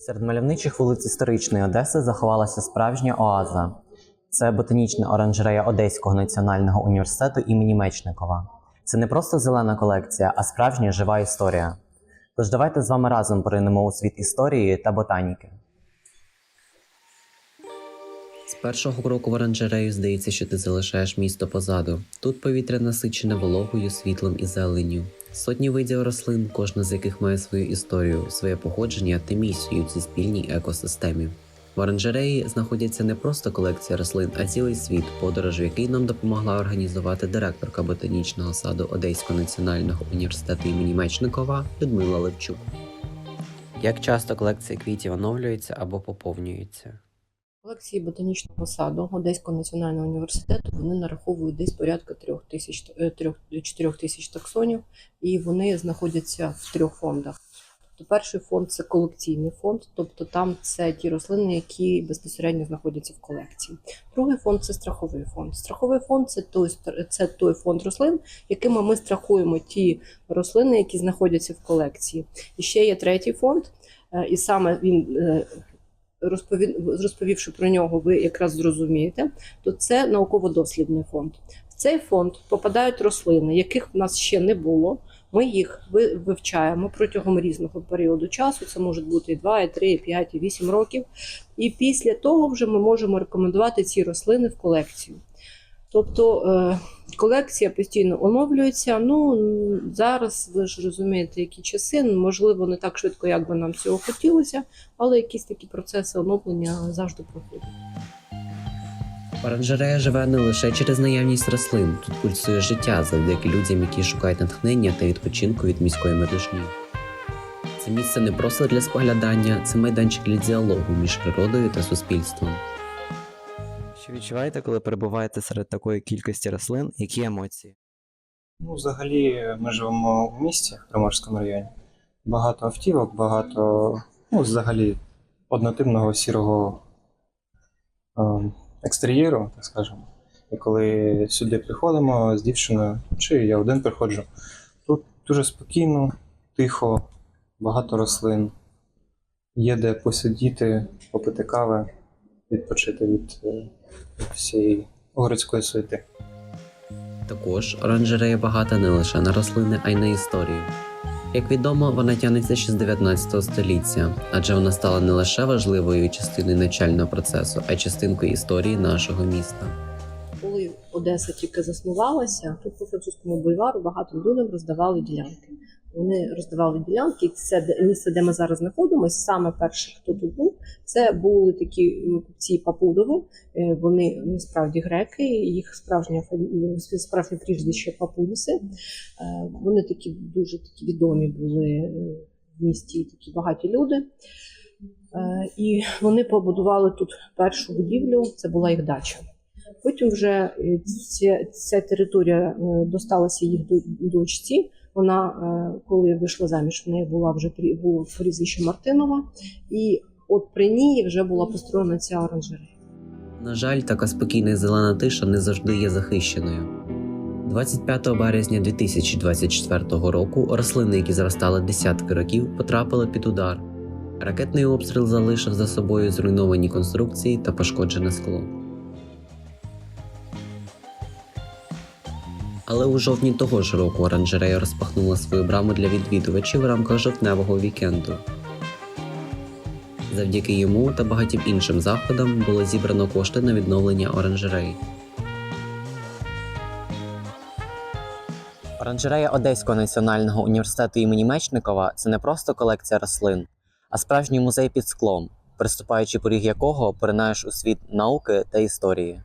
Серед мальовничих вулиць історичної Одеси заховалася справжня оаза. Це ботанічна оранжерея Одеського національного університету імені Мечникова. Це не просто зелена колекція, а справжня жива історія. Тож давайте з вами разом поринемо у світ історії та ботаніки. З першого кроку в оранжерею здається, що ти залишаєш місто позаду. Тут повітря насичене вологою, світлом і зеленню. Сотні видів рослин, кожна з яких має свою історію, своє походження та місію у цій спільній екосистемі. В оранжереї знаходяться не просто колекція рослин, а цілий світ, подорож, в який нам допомогла організувати директорка ботанічного саду Одеського національного університету імені Мечникова Людмила Левчук. Як часто колекція квітів оновлюється або поповнюється? Колекції ботанічного саду Одеського національного університету вони нараховують десь порядка трьох тисяч е, трьох чотирьох тисяч таксонів, і вони знаходяться в трьох фондах. Тобто перший фонд це колекційний фонд, тобто там це ті рослини, які безпосередньо знаходяться в колекції. Другий фонд це страховий фонд. Страховий фонд це той це той фонд рослин, якими ми страхуємо ті рослини, які знаходяться в колекції. І ще є третій фонд, е, і саме він е. Розповівши про нього, ви якраз зрозумієте, то це науково-дослідний фонд. В цей фонд попадають рослини, яких в нас ще не було. Ми їх ви- вивчаємо протягом різного періоду часу. Це можуть бути і 2, і 3, і 5, і 8 років. І після того вже ми можемо рекомендувати ці рослини в колекцію. Тобто е, колекція постійно оновлюється. Ну зараз ви ж розумієте, які часи, можливо, не так швидко, як би нам цього хотілося, але якісь такі процеси оновлення завжди проходять. Оранжерея живе не лише через наявність рослин, тут пульсує життя завдяки людям, які шукають натхнення та відпочинку від міської метушні. Це місце не просто для споглядання, це майданчик для діалогу між природою та суспільством. Що відчуваєте, коли перебуваєте серед такої кількості рослин? Які емоції? Ну, взагалі, ми живемо в місті в Приморському районі. Багато автівок, багато, ну, взагалі, однотипного сірого е, екстер'єру, так скажемо. І коли сюди приходимо з дівчиною, чи я один приходжу, тут дуже спокійно, тихо, багато рослин. Є де посидіти, попити кави, відпочити від, е, всієї городської суети. Також оранжерея багата не лише на рослини, а й на історію. Як відомо, вона тягнеться ще з 19 століття, адже вона стала не лише важливою частиною навчального процесу, а й частинкою історії нашого міста. Коли Одеса тільки заснувалася, тут по французькому бульвару багато людям роздавали ділянки. Вони роздавали ділянки, і це місце, де ми зараз знаходимося, саме перше, хто тут був, це були такі купці Папудови. Е, Вони насправді греки, їх справжня фамі- справжнє прізвище Папудіси. Е, Вони такі дуже такі відомі були е, в місті, такі багаті люди. Е, І вони побудували тут першу будівлю, це була їх дача. Потім вже е, ця, ця територія е, досталася їх до- дочці. Вона, е, коли вийшла заміж, в неї була вже було прізвище Мартинова, і от при ній вже була построєна ця оранжерея. На жаль, така спокійна зелена тиша не завжди є захищеною. 25 березня 2024 року рослини, які зростали десятки років, потрапили під удар. Ракетний обстріл залишив за собою зруйновані конструкції та пошкоджене скло. Але у жовтні того ж року оранжерея розпахнула свою браму для відвідувачів в рамках жовтневого вікенду. Завдяки йому та багатьом іншим заходам було зібрано кошти на відновлення оранжерей. Оранжерея Одеського національного університету імені Мечникова це не просто колекція рослин, а справжній музей під склом, приступаючи поріг якого поринаєш у світ науки та історії.